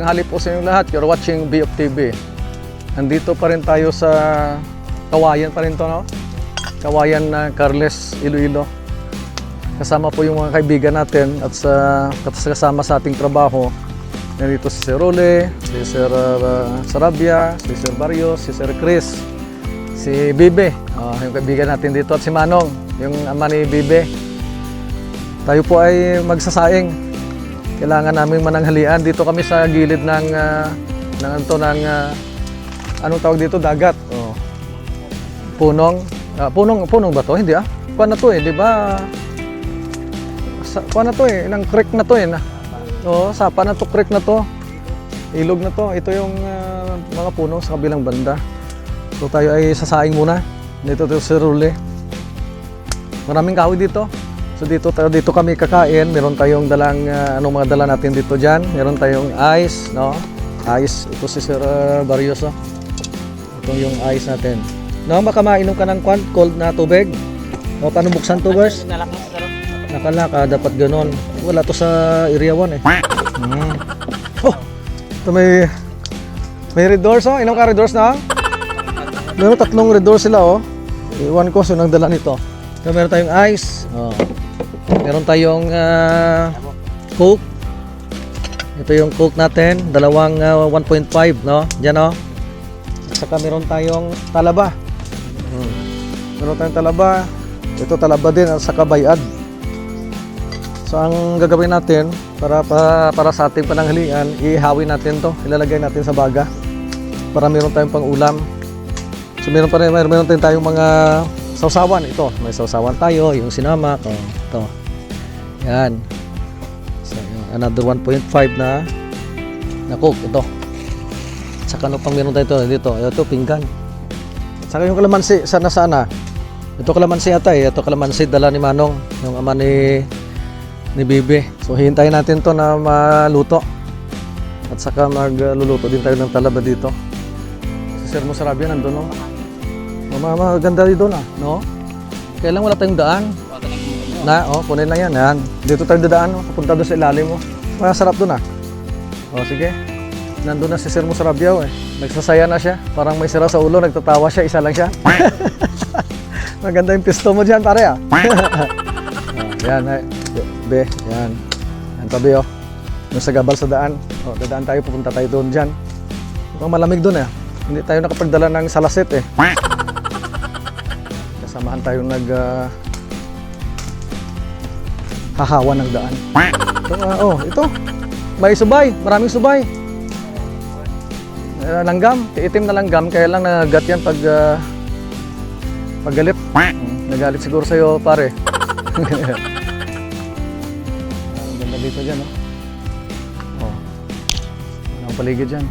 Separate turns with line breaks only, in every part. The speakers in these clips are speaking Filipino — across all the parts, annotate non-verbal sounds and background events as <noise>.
Tanghali po sa inyo lahat. You're watching B of TV. Nandito pa rin tayo sa Kawayan pa rin to, no? Kawayan na Carles, Iloilo. Kasama po yung mga kaibigan natin at sa kasama sa ating trabaho. Nandito si Sir Role, si Sir uh, Sarabia, si Sir Barrios, si Sir Chris, si Bibe, ah, yung kaibigan natin dito at si Manong, yung ama ni Bibe. Tayo po ay magsasaing. Kailangan namin mananghalian. Dito kami sa gilid ng ah, ng anto ng ah, anong tawag dito dagat. Oh. Punong ah, punong punong ba to? Hindi ah. Kuan na to eh, di ba? Sa, kuan na to eh, ng creek na to eh. Na, Oo, sapa na to, creek na to. Ilog na to. Ito yung ah, mga puno sa kabilang banda. So tayo ay sasaing muna. Dito to si Rule. Maraming kahoy dito. So dito tayo dito kami kakain. Meron tayong dalang ah, anong mga dala natin dito diyan. Meron tayong ice, no? Ice. Ito si Sir uh, Barrios. oh. Ito yung ice natin. No, baka mainom ka ng kwan, cold na tubig. O paano buksan to, boys? Nakalaka, dapat ganon. Wala to sa area 1 eh. Mm. Oh, ito may may red doors oh. Ilang ka red doors na? Meron tatlong red doors sila oh. Iwan ko sino nang dala nito. So, meron tayong ice. Oh. Meron tayong ah, coke. Ito yung coke natin, dalawang ah, 1.5 no. Diyan oh. At saka meron tayong talaba. Hmm. Meron tayong talaba. Ito talaba din at saka bayad. So ang gagawin natin para para, para sa ating pananghalian, ihawi natin 'to. Ilalagay natin sa baga para meron tayong pang-ulam. So meron pa rin meron, meron tayong mga sausawan ito. May sausawan tayo, yung sinamak, oh, ito. Yan. So yung another 1.5 na na coke ito. Saka ano pang meron tayo dito? Ito pinggan. Saka yung kalamansi sana sana. Ito kalamansi ata eh. Ito kalamansi dala ni Manong, yung ama ni ni Bibi. So hihintayin natin to na maluto. At saka magluluto din tayo ng talaba dito. Si Sir Musarabia nandun no? Maganda dito na, no? Kailan wala tayong daan? Na, oh, kunin lang yan. yan. Dito tayo dadaan, oh. papunta doon sa ilalim mo. Masarap doon ah. Oh, sige. Nandun na si Sir Musarabiao eh. Nagsasaya na siya. Parang may sira sa ulo, nagtatawa siya, isa lang siya. <laughs> Maganda yung pisto mo dyan, pare ah. <laughs> oh, yan, ay. Be, yan. Yan tabi oh. Yung sa gabal sa daan. Oh, dadaan tayo, pupunta tayo doon dyan. Mukhang malamig doon eh. Hindi tayo nakapagdala ng salasit eh. Kasamahan tayo nag ah, hahawa ng daan. Ito, <laughs> ah, oh, ito. May subay, maraming subay. Eh, langgam, itim na langgam, kaya lang nagagat yan pag ah, paggalit. Mm, Nagalit siguro sa'yo, pare. <laughs> Ang ganda dito dyan, oh. Oh. Ano ang paligid dyan?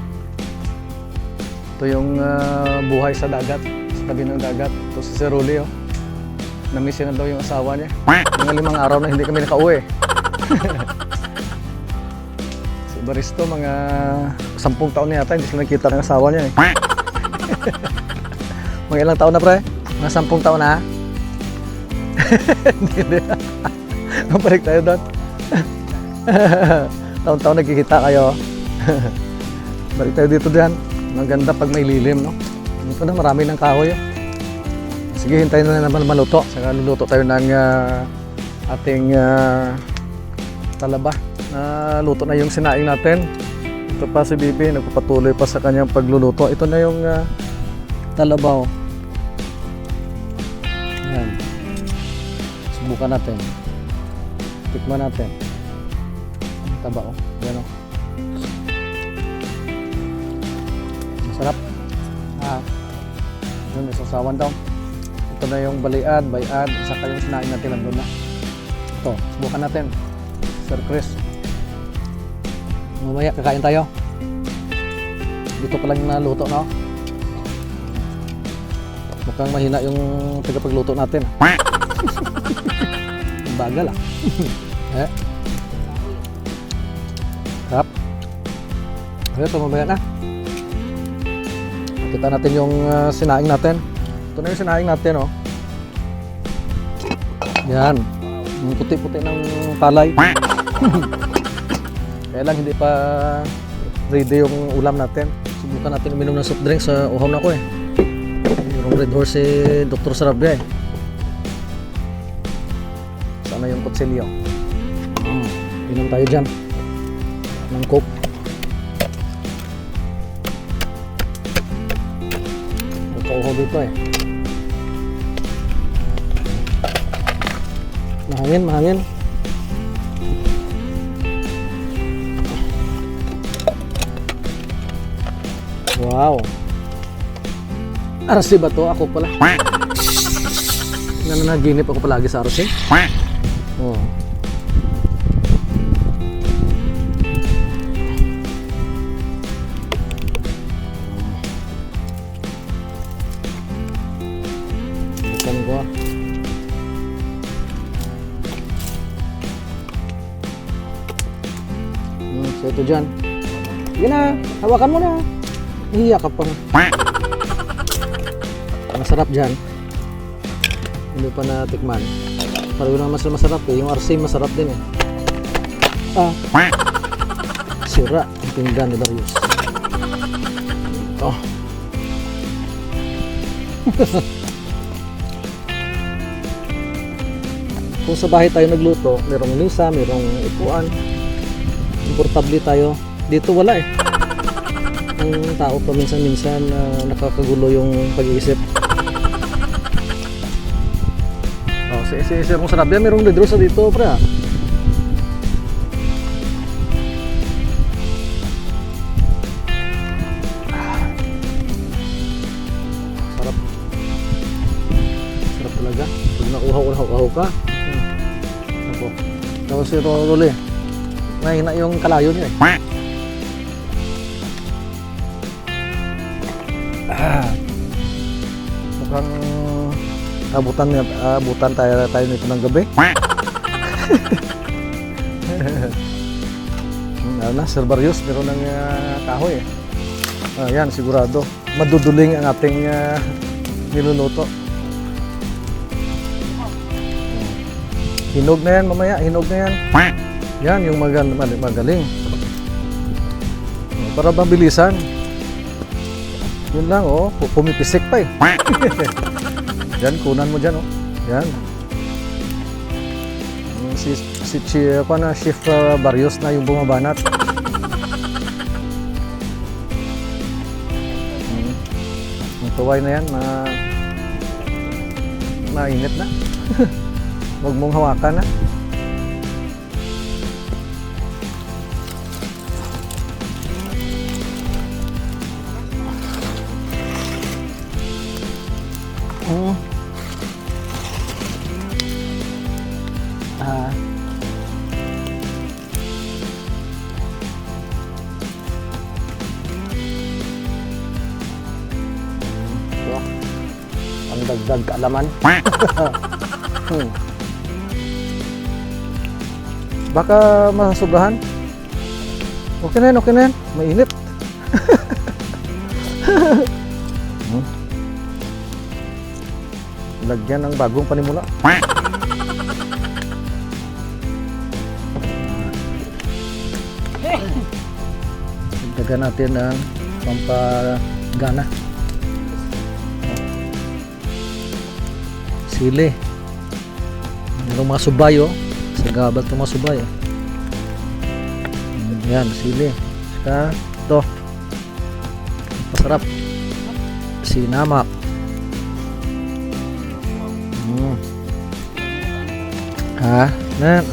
Ito yung ah, buhay sa dagat, sa tabi ng dagat. Ito si Ruli, oh. Namiss na daw yung asawa niya. Mga limang araw na hindi kami nakauwi. <laughs> si Baristo, mga sampung taon na yata, hindi sila nakita ng asawa niya eh. <laughs> mga ilang taon na pre? Mga sampung taon na? <laughs> Hindi, hindi. Mabalik tayo doon. Taon-taon nagkikita kayo. Balik tayo dito dyan. Maganda pag may lilim, no? Ito na, marami ng kahoy. oh. Sige, hintayin na naman maluto. Saka luluto tayo ng ah, ating ah, talaba. Na luto na yung sinaing natin. Ito pa si Bibi, nagpapatuloy pa sa kanyang pagluluto. Ito na yung ah, talaba. Oh. Yan. Subukan natin. Tikman natin. Taba oh. Yan oh. Masarap. Ah. Yun, may sasawan daw. Ito na yung balian, bayan, saka yung sinain natin nandun na. Ito, subukan natin. Sir Chris. Mamaya kakain tayo. Dito pa lang naluto, no? Mukhang mahina yung tagapagluto natin. <laughs> Bagal ah. <laughs> eh. Sarap. Ito, mamaya na. Kita natin yung ah, sinaing natin. Ito na yung sinaing natin, oh. Yan. Yung puti-puti ng palay. <laughs> Kaya lang hindi pa ready yung ulam natin. Subukan natin uminom ng soft drink sa uhaw na ko eh. Yung Red Horse si Dr. Sarabia eh. Sana yung kutsilyo. Mm. Inom tayo dyan. Ng coke. Magkauhaw dito eh. Mahangin, mahangin. Wow. RC ba to? Ako pala. Nananaginip ako palagi sa RC. Oh. Ito dyan. Sige na, hawakan mo na. Hiya ka pa. Masarap dyan. Hindi pa natikman. Pareho na mas masarap eh. Yung RC masarap din eh. Ah. Sira. Ang pinggan ni Darius. Oh. <laughs> Kung sa bahay tayo nagluto, merong lisa, merong ipuan. Komportable tayo. Dito wala eh. Ang tao pa minsan-minsan na nakakagulo yung pag-iisip. Oh, si si si kung sarap yan, merong ledrosa dito, pre. ah. Sarap. Sarap talaga. Pag nakuha ko nakuha ka. Ako. Tapos si Rolly. Mahina yung kalayo niya eh. Ah. Mukhang abutan abutan tayo tayo nito ng gabi. <laughs> Ano na, Sir Barrios, meron ng ah, kahoy eh. Ah, yan, sigurado. Maduduling ang ating ah, niluluto. Hinog na yan mamaya, hinog na yan. Yan, yung magal mal- magaling. Oh, Para mabilisan. Yun lang, oh. Pu- Pumipisik pa eh. <laughs> Yan, kunan mo dyan, oh. Yan. Si, si, si ako na, Chief uh, Barrios na yung bumabanat. Mm. Ang tuway na yan, na mainit na. <laughs> Huwag mong hawakan na. Kaalaman. <laughs> hmm. Baka masugahan. Okay na yan, okay na yan. Mainit. <laughs> hmm. Lagyan ng bagong panimula. <laughs> Dagdagan natin ng pampagana. Sili. Merong mga subay oh. Sa gabat ng mga subay. Mm, Yan, sili. Saka ito. Pasarap. Sinamak. Mm. Ha? Na.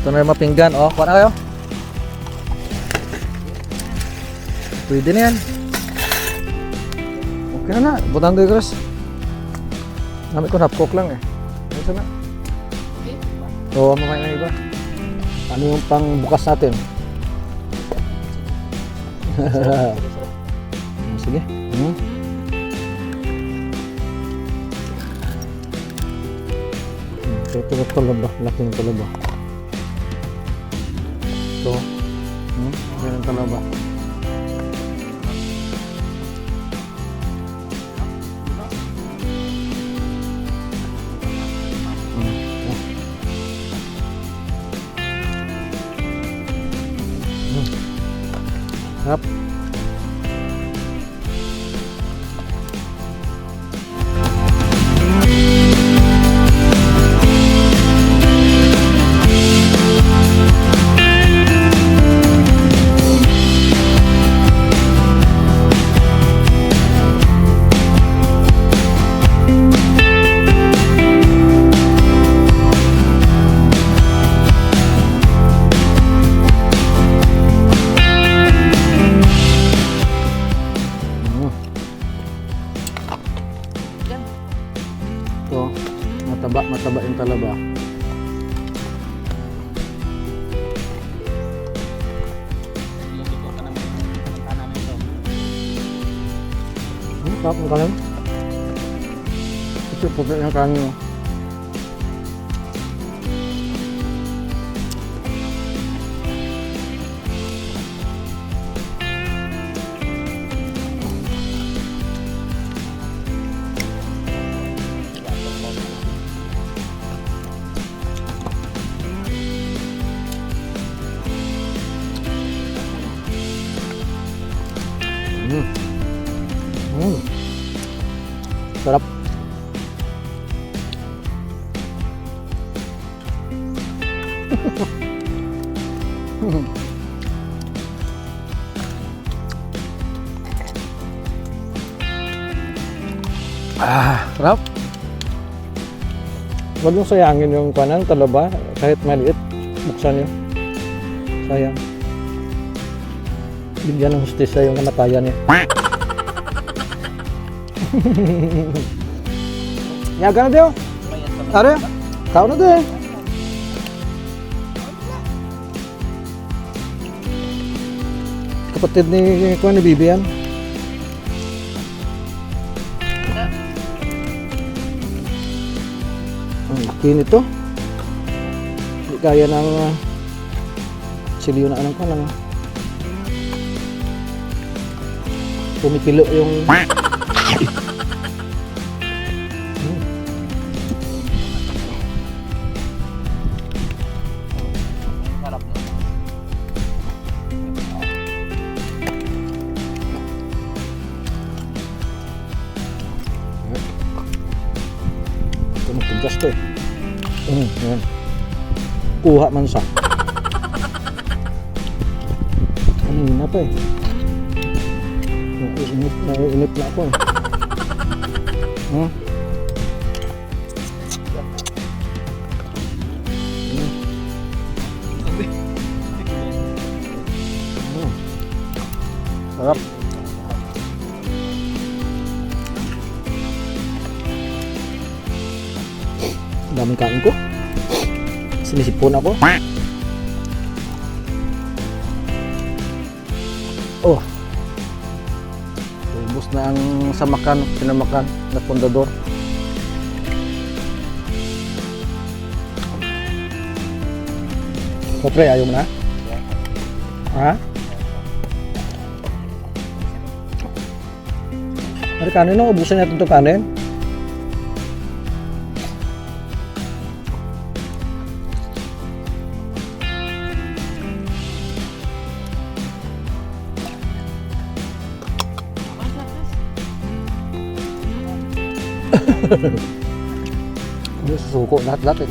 Ito na yung mapinggan. Oh, kuha na kayo. Pwede na yan. Okay na na. Butang kayo, Chris. Nami ko napkok lang eh. Ano sana? Oo, mamaya na iba. Ano yung pang bukas natin? Sige. Hmm? Hmm, Ito na talaba. Laki ng talaba. Ito. Hmm, sarap ng kanin. Ito, puti ng kanin. oh. Mm. Mm. Sarap. <laughs> ah, sarap. Huwag yung sayangin yung kanan, talaba, kahit maliit. Buksan nyo. Sayang. Bigyan ng hustisya yung kamatayan niya. <laughs> Nyaga na tayo. Are, tao na tayo. Kapatid ni Kuya ni Bibi yan. Ang laki nito. Hindi kaya ng uh, silyo na anong ko lang. Yung <laughs> man sa. <laughs> Kanina pa eh. Sinisipon ako. Oh. Ubus na ang samakan, pinamakan na pundador. O pre, ayaw mo na? Ha? Ano kanin no? Ubusan natin ito kanin. Ini susuko lahat-lahat eh.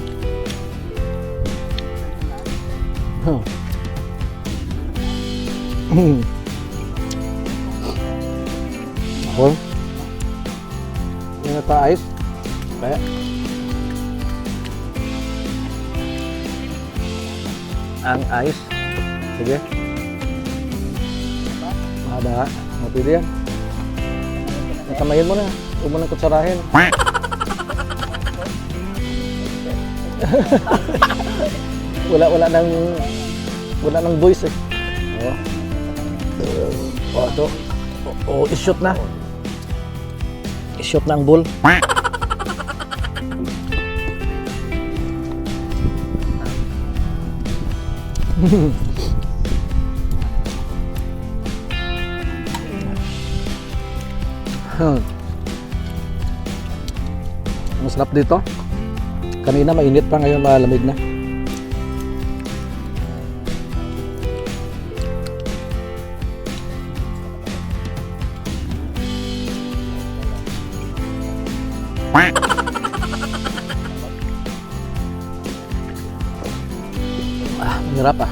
Huh. Hmm. Ako. Yung nata-ice. Kaya. Ang ice. Sige. Mahaba. Mapili yan. Natamayin mo na. Huwag mo nang kutsarahin. <laughs> wala wala nang wala nang voice eh. Oh. Oh, ito. Oh, oh i-shoot na. I-shoot na ang. <laughs> Hmm. Masarap dito. Kanina mainit pa, ngayon malamig na. <laughs> ah, mahirap ah.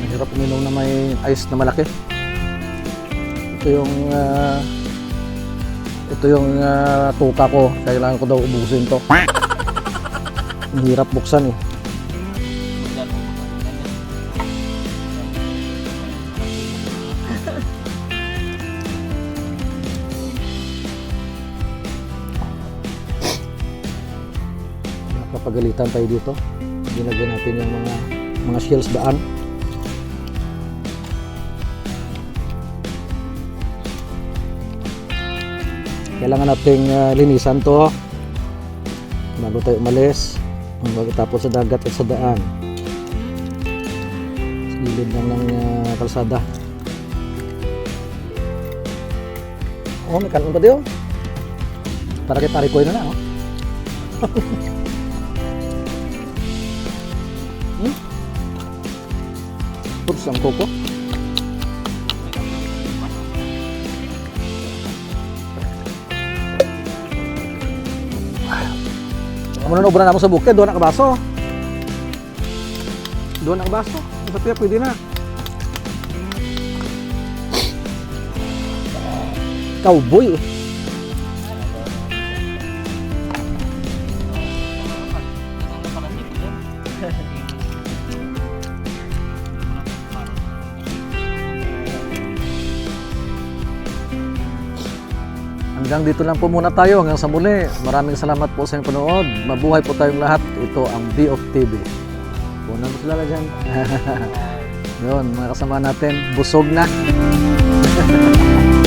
Mahirap uminom na may ice na malaki. Ito yung uh, ito yung ah, tuka ko. Kailangan ko daw ubusin to. Ang hirap buksan eh. Nakapagalitan tayo dito. Ginagyan natin yung mga mga shells daan. Kailangan nating ah, linisan to. Bago tayo umalis bago tapos sa dagat at sa daan. Sa gilid lang ng ah, kalsada. Oh may kanon pa diyo para kay Tarikoy na na oh. <laughs> hmm? Puts ang koko Amo na obra na mo sa bukid, doon ang baso. Doon ang baso. Sa piya pwede na. Cowboy eh. Hanggang dito lang po muna tayo hanggang sa muli. Maraming salamat po sa inyong panood. Mabuhay po tayong lahat. Ito ang B of TV. Una mo sila dyan. <laughs> Yun, mga kasama natin. Busog na. <laughs>